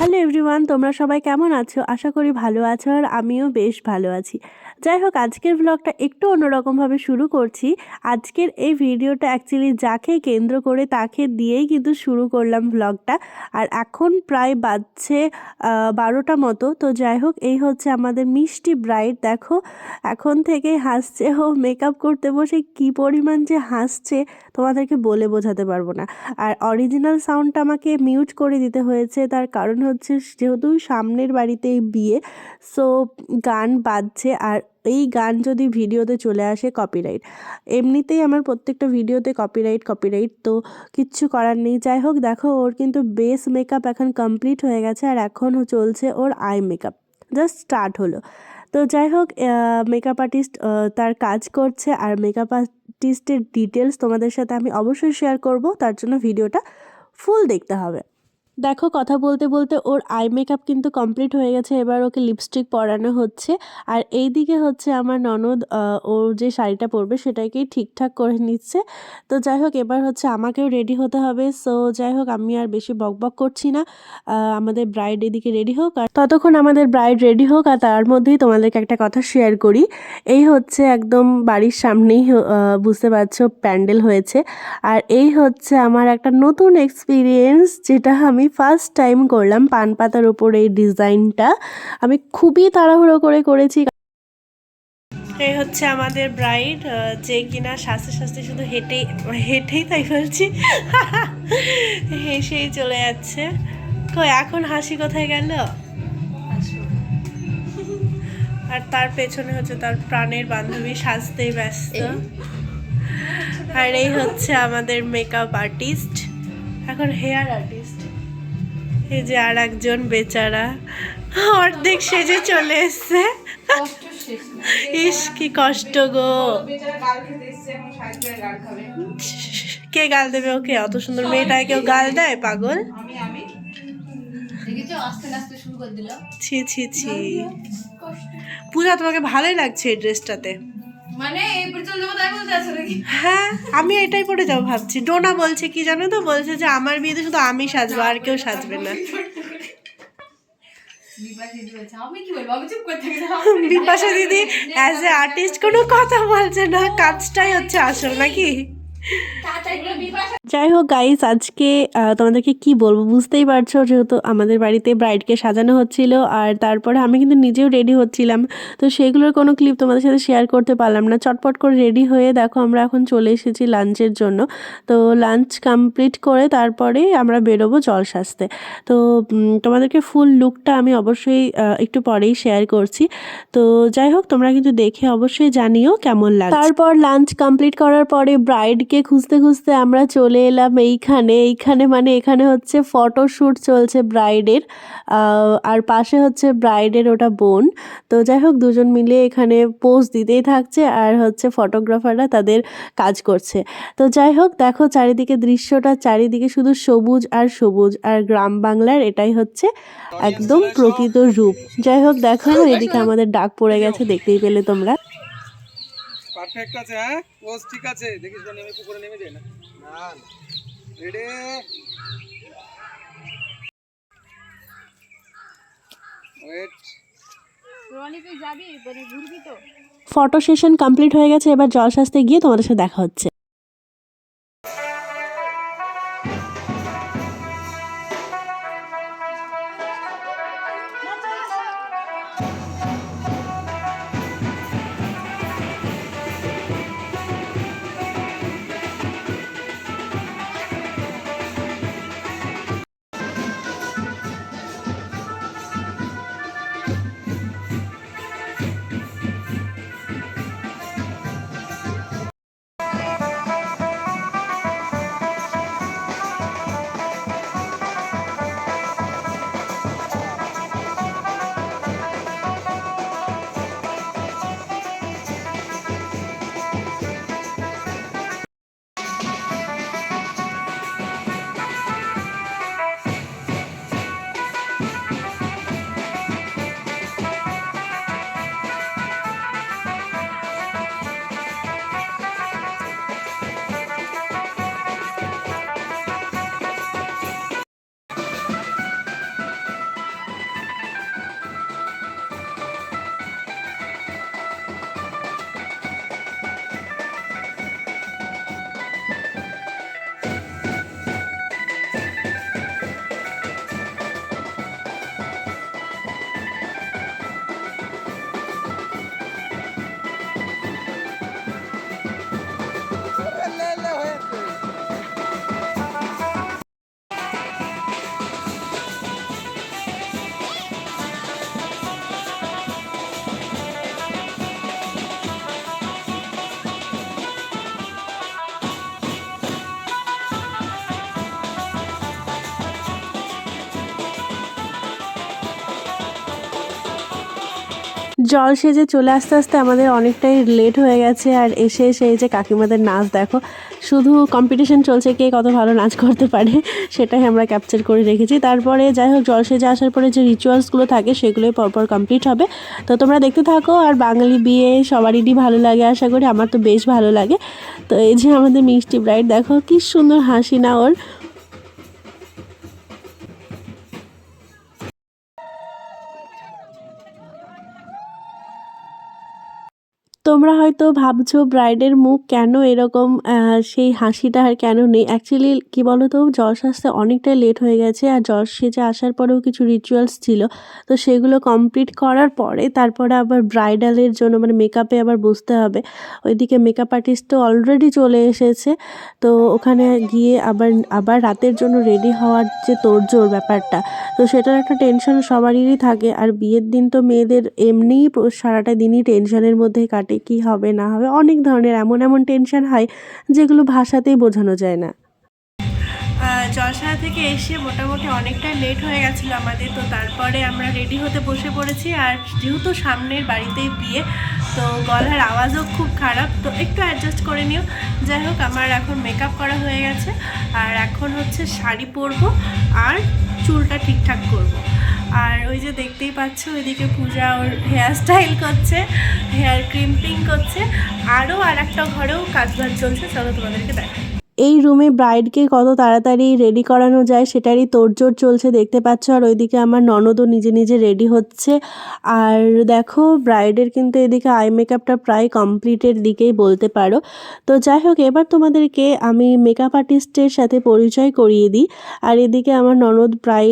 Hello everyone তোমরা সবাই কেমন আছো? আশা করি ভালো আছো আর আমিও বেশ ভালো আছি। যাই হোক, আজকের ব্লগটা একটু অন্যরকমভাবে শুরু করছি। আজকের এই ভিডিওটা অ্যাকচুয়ালি যাকে কেন্দ্র করে তাকে দিয়েই কিন্তু শুরু করলাম ব্লগটা আর এখন প্রায় বাজছে বারোটা মতো। তো যাই হোক, এই হচ্ছে আমাদের মিষ্টি ব্রাইড দেখো। এখন থেকেই হাসছে, ও মেকআপ করতে বসে কি পরিমাণ যে হাসছে, তোমাদেরকে বলে বোঝাতে পারব না। আর অরিজিনাল সাউন্ডটা আমাকে মিউট করে দিতে হয়েছে, তার কারণ হচ্ছে যেহেতু সামনের বাড়িতেই বিয়ে সো গান বাজছে। আর এই গান যদি ভিডিওতে চলে আসে কপিরাইট এমনিতেই আমার প্রত্যেকটা ভিডিওতে কপিরাইট কপিরাইট তো কিচ্ছু করার নেই। যাই হোক, দেখো, ওর কিন্তু বেস মেকআপ এখন কমপ্লিট হয়ে গেছে আর এখন চলছে ওর আই মেকআপ জাস্ট স্টার্ট হলো। তো যাই হোক মেকআপ আর্টিস্ট তার কাজ করছে আর মেকআপ আর্টিস্টের ডিটেলস তোমাদের সাথে আমি অবশ্যই শেয়ার করব। তার জন্য ভিডিওটা ফুল দেখতে হবে। দেখো কথা বলতে বলতে ওর আই মেকআপ কিন্তু কমপ্লিট হয়ে গেছে, এবার ওকে লিপস্টিক পরানো হচ্ছে। আর এই দিকে হচ্ছে আমার ননদ ওর যে শাড়িটা পরবে সেটাকেই ঠিকঠাক করে নিচ্ছে। তো যাই হোক, এবার হচ্ছে আমাকেও রেডি হতে হবে। সো যাই হোক, আমি আর বেশি বকবক করছি না। আমাদের ব্রাইড এদিকে রেডি হোক আর ততক্ষণ আমাদের ব্রাইড রেডি হোক আর তার মধ্যেই তোমাদেরকে একটা কথা শেয়ার করি। এই হচ্ছে একদম বাড়ির সামনেই বুঝতে পারছ, প্যান্ডেল হয়েছে। আর এই হচ্ছে আমার একটা নতুন এক্সপিরিয়েন্স যেটা আমি ফার্স্ট টাইম করলাম পান পাতার উপর এই ডিজাইনটা আমি খুবই তাড়াহুড়ো করে করেছি। এই হচ্ছে আমাদের ব্রাইড যে কিনা শাস্তে শাস্তে শুধু হেঁটেই হেঁটেই তাই বলছি। হেসেই চলে যাচ্ছে। কই এখন হাসি কোথায় গেল? আর তার পেছনে হচ্ছে তার প্রাণের বান্ধবী সাজতেই ব্যস্ত। আর এই হচ্ছে আমাদের মেকআপ আর্টিস্ট এখন হেয়ার আর্টিস্ট এই যে আর একজন বেচারা। অর্ধেক সেজে চলে এসছে। ইস কি কষ্ট গো। কে গাল দেবে ওকে? অত সুন্দর মেয়েটায় কেউ গাল দেয়? পাগল? ছি ছি ছি। পূজা তোমাকে ভালোই লাগছে এই ড্রেসটাতে মানে এই পর্যন্ত তাই বলতে নাকি হ্যাঁ আমি এটাই পড়ে যাব ভাবছি ডোনা বলছে কি জানো তো বলছে যে আমার বিয়েতে শুধু আমি সাজবো আর কেউ সাজবে না বিপাশা দিদি অ্যাজ এ আর্টিস্ট কোনো কথা বলছে না কাজটাই হচ্ছে আসল নাকি যাই হোক গাইস আজকে তোমাদেরকে কি বলব বুঝতেই পারছ যেহেতু আমাদের বাড়িতে ব্রাইডকে সাজানো হচ্ছিল আর তারপরে আমি কিন্তু নিজেও রেডি হচ্ছিলাম। তো সেগুলোর কোনো ক্লিপ তোমাদের সাথে শেয়ার করতে পারলাম না। চটপট করে রেডি হয়ে দেখো আমরা এখন চলে এসেছি লাঞ্চের জন্য। তো লাঞ্চ কমপ্লিট করে তারপরে আমরা বেরোবো জল সাজতে। তো তোমাদেরকে ফুল লুকটা আমি অবশ্যই একটু পরেই শেয়ার করছি। তো যাই হোক তোমরা কিন্তু দেখে অবশ্যই জানিও কেমন লাগে তারপর লাঞ্চ কমপ্লিট করার পরে ব্রাইডকে খুঁজতে খুঁজতে আমরা চলে এলাম এইখানে এইখানে মানে এখানে হচ্ছে ফটোশ্যুট চলছে ব্রাইডের আর পাশে হচ্ছে ব্রাইডের ওটা বোন। তো যাই হোক, দুজন মিলে এখানে পোজ দিতেই থাকছে আর হচ্ছে ফটোগ্রাফাররা তাদের কাজ করছে। তো যাই হোক, দেখো চারিদিকে দৃশ্যটা, চারিদিকে শুধু সবুজ আর সবুজ, আর গ্রাম বাংলার এটাই হচ্ছে একদম প্রকৃত রূপ। যাই হোক, দেখো এদিকে আমাদের ডাক পড়ে গেছে, দেখতেই পেলে তোমরা। পারফেক্ট আছে হ্যাঁ? পোজ ঠিক আছে। দেখিস না নেমে পুকুরে নেমে যায় না। রেডি? ওয়েট রনি তুই যাবি? মানে ঘুরবি তো। ফটো সেশন কমপ্লিট হয়ে গেছে এবার জল সাজতে গিয়ে তোমাদের সাথে দেখা হচ্ছে। জল সেজে চলে আসতে আসতে আমাদের অনেকটাই লেট হয়ে গেছে আর এসে এসে এই যে কাকিমাদের নাচ, দেখো। শুধু কম্পিটিশন চলছে কে কত ভালো নাচ করতে পারে, সেটাই আমরা ক্যাপচার করে রেখেছি। তারপরে যাই হোক, জল সেজে আসার পরে যে রিচুয়ালসগুলো থাকে, সেগুলোই পরপর কমপ্লিট হবে। তো তোমরা দেখতে থাকো, আর বাঙালি বিয়ে সবারই ভালো লাগে আশা করি, আমার তো বেশ ভালো লাগে। তো এই যে আমাদের মিষ্টি ব্রাইড দেখো কি সুন্দর হাসি না ওর। তোমরা হয়তো ভাবছ ব্রাইডের মুখ কেন এরকম সেই হাসিটা আর কেন নেই। অ্যাকচুয়ালি কি বলো তো জল আসতে অনেকটাই লেট হয়ে গেছে আর জল সেজে আসার পরেও কিছু রিচুয়ালস ছিল। তো সেগুলো কমপ্লিট করার পরে তারপরে আবার ব্রাইডালের জন্য মানে মেকআপে আবার বসতে হবে। ওইদিকে মেকআপ আর্টিস্ট তো অলরেডি চলে এসেছে। তো ওখানে গিয়ে আবার আবার রাতের জন্য রেডি হওয়ার যে তোড়জোড় ব্যাপারটা, তো সেটার একটা টেনশন সবারই থাকে। আর বিয়ের দিন তো মেয়েদের এমনিই সারাটা দিনই টেনশনের মধ্যে কাটে। কি হবে না হবে, অনেক ধরনের এমন এমন টেনশন হয় যেগুলো ভাষাতেই বোঝানো যায় না। জলসায়া থেকে এসে মোটামুটি অনেকটা লেট হয়ে গেছিল আমাদের, তো তারপরে আমরা রেডি হতে বসে পড়েছি। আর যেহেতু সামনের বাড়িতেই বিয়ে, তো গলার আওয়াজও খুব খারাপ, তো একটু অ্যাডজাস্ট করে নিও। যাই হোক, আমার এখন মেকআপ করা হয়ে গেছে, আর এখন হচ্ছে শাড়ি পরবো আর চুলটা ঠিকঠাক করব। আর ওই যে দেখতেই পাচ্ছ, ওইদিকে পূজা ওর হেয়ার স্টাইল করছে হেয়ার ক্রিম্পিং করছে, আরও আর একটা ঘরেও কাজ বাজ চলছে। চলো তোমাদেরকে দেখাই। এই রুমে ব্রাইডকে কত তাড়াতাড়ি রেডি করানো যায় সেটারই তোড়জোড় চলছে, দেখতে পাচ্ছ। আর ওইদিকে আমার ননদও নিজে নিজে রেডি হচ্ছে। আর দেখো, ব্রাইডের কিন্তু এদিকে আই মেকআপটা প্রায় কমপ্লিটের দিকেই বলতে পারো। তো যাই হোক, এবার তোমাদেরকে আমি মেকআপ আর্টিস্টের সাথে পরিচয় করিয়ে দিই। আর এদিকে আমার ননদ প্রায়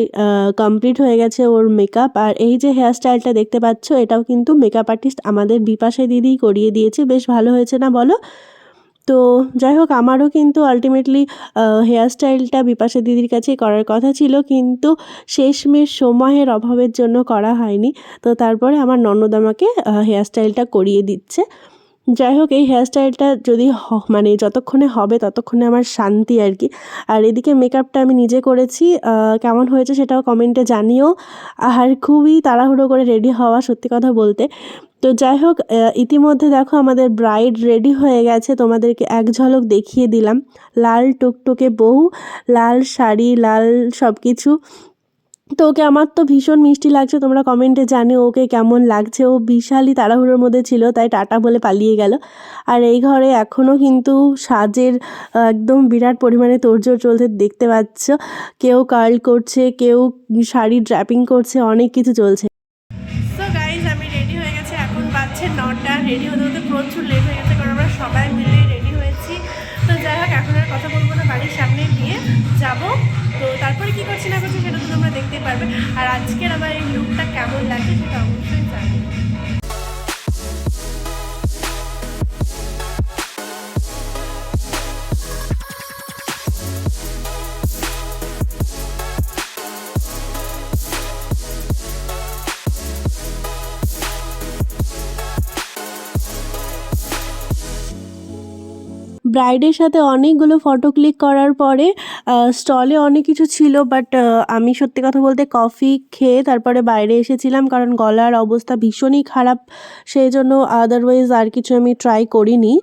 কমপ্লিট হয়ে গেছে ওর মেকআপ আর এই যে হেয়ার স্টাইলটা দেখতে পাচ্ছ, এটাও কিন্তু মেকআপ আর্টিস্ট আমাদের বিপাশে দিদি করিয়ে দিয়েছে। বেশ ভালো হয়েছে না বলো? তো যাই হোক, আমারও কিন্তু আলটিমেটলি হেয়ার স্টাইলটা বিপাশা দিদির কাছেই করার কথা ছিল, কিন্তু শেষমেশ সময়ের অভাবের জন্য করা হয়নি। তো তারপরে আমার ননদ আমাকে হেয়ার স্টাইলটা করিয়ে দিচ্ছে। যাই হোক, এই হেয়ার স্টাইলটা যদি মানে যতক্ষণে হবে ততক্ষণে আমার শান্তি আর কি। আর এদিকে মেকআপটা আমি নিজে করেছি কেমন হয়েছে সেটাও কমেন্টে জানিও। আর খুবই তাড়াহুড়ো করে রেডি হওয়া, সত্যি কথা বলতে। তো যাই হোক ইতিমধ্যে দেখো আমাদের ব্রাইড রেডি হয়ে গেছে। তোমাদেরকে এক ঝলক দেখিয়ে দিলাম। লাল টুকটুকে বউ, লাল শাড়ি, লাল সব কিছু তো ওকে আমার তো ভীষণ মিষ্টি লাগছে, তোমরা কমেন্টে জানিও ওকে কেমন লাগছে। ও বিশালই তাড়াহুড়োর মধ্যে ছিল, তাই টাটা বলে পালিয়ে গেল। আর এই ঘরে এখনও কিন্তু সাজের একদম বিরাট পরিমাণে তোড়জোড় চলতে দেখতে পাচ্ছ। কেউ কার্ল করছে, কেউ শাড়ি ড্র্যাপিং করছে, অনেক কিছু চলছে। রেডি হতে হতে প্রচুর লেট হয়ে গেছে, কারণ আমরা সবাই মিলে রেডি হয়েছি। তো যাই হোক, এখন আর কথা বলব না, বাড়ির সামনে দিয়ে যাব। তো তারপরে কি করছি না করছি সেটা তো তোমরা দেখতেই পারবে। আর আজকের আমার এই লুকটা কেমন লাগে ব্রাইডের সাথে অনেকগুলো ফটো ক্লিক করার পরে স্টলে অনেক কিছু ছিল বাট আমি সত্যি কথা বলতে কফি খেয়ে তারপরে বাইরে এসেছিলাম, কারণ গলার অবস্থা ভীষণই খারাপ সেই জন্য আদারওয়াইজ আর কিছু আমি ট্রাই করিনি।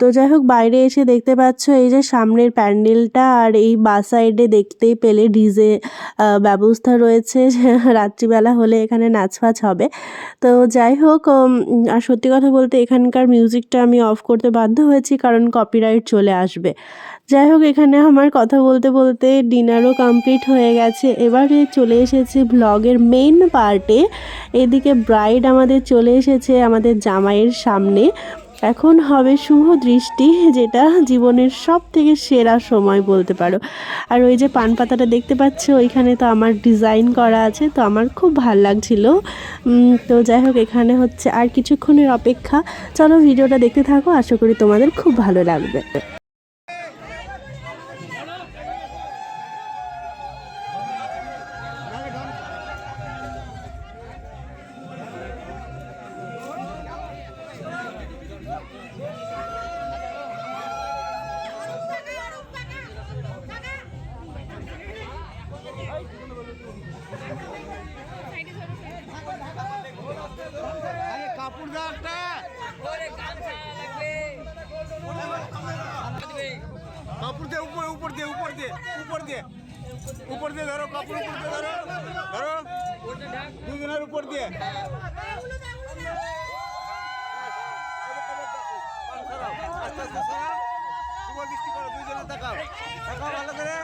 তো যাই হোক, বাইরে এসে দেখতে পাচ্ছ, এই যে সামনের প্যান্ডেলটা, আর এই বা সাইডে দেখতেই পেলে ডিজে ব্যবস্থা রয়েছে, রাত্রিবেলা হলে এখানে নাচ ফাচ হবে। তো যাই হোক আর সত্যি কথা বলতে এখানকার মিউজিকটা আমি অফ করতে বাধ্য হয়েছি, কারণ কপিরাইট চলে আসবে। যাই হোক এখানে আমার কথা বলতে বলতে ডিনারও কমপ্লিট হয়ে গেছে। এবারে চলে এসেছি ব্লগের মেইন পার্টে এদিকে ব্রাইড আমাদের চলে এসেছে আমাদের জামাইয়ের সামনে। এখন হবে শুভ দৃষ্টি, যেটা জীবনের সব থেকে সেরা সময় বলতে পারো। আর ওই যে পান পাতাটা দেখতে পাচ্ছ, ওইখানে তো আমার ডিজাইন করা আছে, তো আমার খুব ভালো লাগছিল। তো যাই হোক, এখানে হচ্ছে আর কিছুক্ষণের অপেক্ষা। চলো ভিডিওটা দেখতে থাকো, আশা করি তোমাদের খুব ভালো লাগবে। কাপড় দিয়ে উপরে উপর দিয়ে উপর দিয়ে উপর দিয়ে। উপর দিয়ে ধরো কাপড় উপর দিয়ে ধরো। ধরো। দুজনের উপর দিয়ে। আস্তে দেখাও দেখাও করে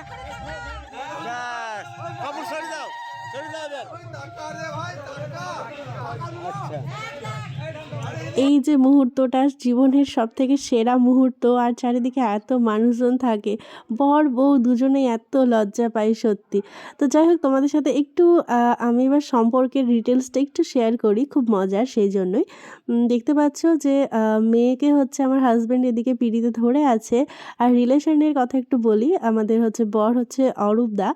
কাপড় সরি দাও সরি দাও এবার। আচ্ছা। এই যে মুহূর্তটা জীবনের সব থেকে সেরা মুহূর্ত আর চারিদিকে এত মানুষজন থাকে, বর, বউ দুজনেই এত লজ্জা পাই সত্যি। তো যাই হোক, তোমাদের সাথে একটু আমি এবার সম্পর্কের ডিটেলসটা একটু শেয়ার করি, খুব মজার সেই জন্যই। দেখতে পাচ্ছ যে মেয়েকে হচ্ছে আমার হাজব্যান্ড এদিকে পিড়িতে ধরে আছে। আর রিলেশনের কথা একটু বলি, আমাদের হচ্ছে বর হচ্ছে অরূপ দা।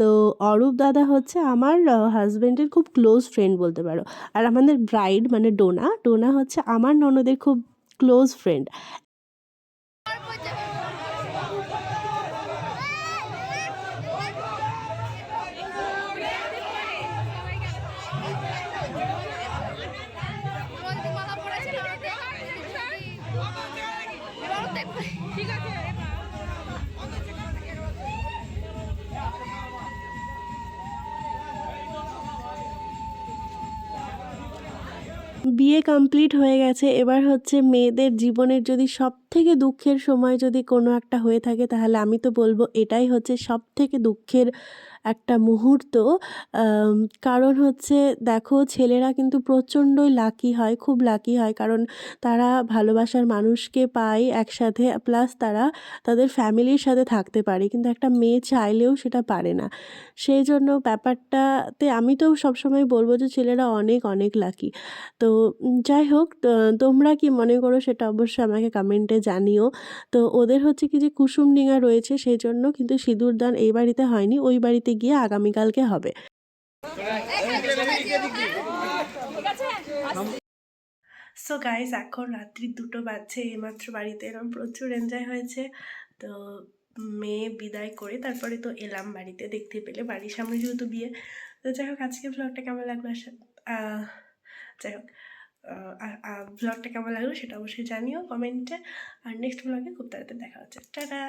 তো অরূপ দাদা হচ্ছে আমার হাজব্যান্ডের খুব ক্লোজ ফ্রেন্ড বলতে পারো। আর আমাদের ব্রাইড মানে ডোনা ডোনা হচ্ছে আমার ননদের খুব ক্লোজ ফ্রেন্ড। বিয়ে কমপ্লিট হয়ে গেছে, এবার হচ্ছে মেয়েদের জীবনের যদি সব থেকে দুঃখের সময় যদি কোনো একটা হয়ে থাকে, তাহলে আমি তো বলব এটাই হচ্ছে সব থেকে দুঃখের একটা মুহূর্ত কারণ হচ্ছে দেখো ছেলেরা কিন্তু প্রচণ্ডই লাকি হয়, খুব লাকি হয়। কারণ তারা ভালোবাসার মানুষকে পায় একসাথে প্লাস তারা তাদের ফ্যামিলির সাথে থাকতে পারে। কিন্তু একটা মেয়ে চাইলেও সেটা পারে না। সেই জন্য ব্যাপারটাতে আমি তো সবসময় বলব যে ছেলেরা অনেক অনেক লাকি তো যাই হোক তোমরা কি মনে করো সেটা অবশ্যই আমাকে কমেন্টে জানিও। তো ওদের হচ্ছে কি যে কুসুম ডিঙা রয়েছে, সেই জন্য কিন্তু সিঁদুরদান এই বাড়িতে হয়নি, ওই বাড়িতে গিয়ে আগামীকালকে হবে। সো গাইজ এখন রাত্রি দুটো বাজছে, এইমাত্র বাড়িতে এরকম প্রচুর এনজয় হয়েছে। তো মেয়ে বিদায় করে তারপরে তো এলাম বাড়িতে, দেখতে পেলে বাড়ির সামনে যেহেতু বিয়ে। তো যাই হোক, আজকে ব্লগটা কেমন লাগল যাই হোক ব্লগটা কেমন লাগল সেটা অবশ্যই জানিও কমেন্টে। আর নেক্সট ব্লগে খুব তাড়াতাড়ি দেখা হচ্ছে। টাটা!